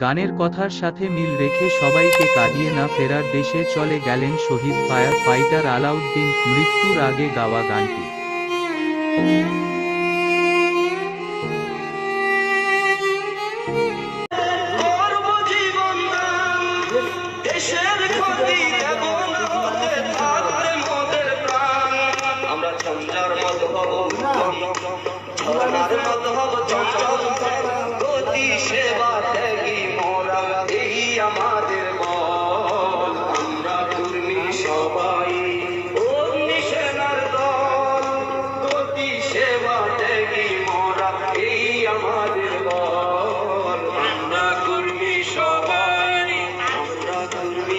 গানের কথার সাথে মিল রেখে সবাইকে কাঁদিয়ে না ফেরার দেশে চলে গেলেন শহীদ ফায়ার ফাইটার আলাউদ্দিন। মৃত্যুর আগে গাওয়া গানটি।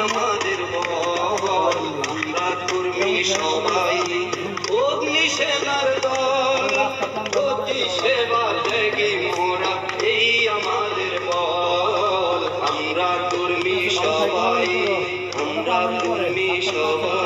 আমাদের বল আমরা কর্মী সবাই অগ্নি সেনার দল, অতি সেবার জেগে মোরা, এই আমাদের বল। আমরা কর্মী সবাই আমরা কর্মী সবাই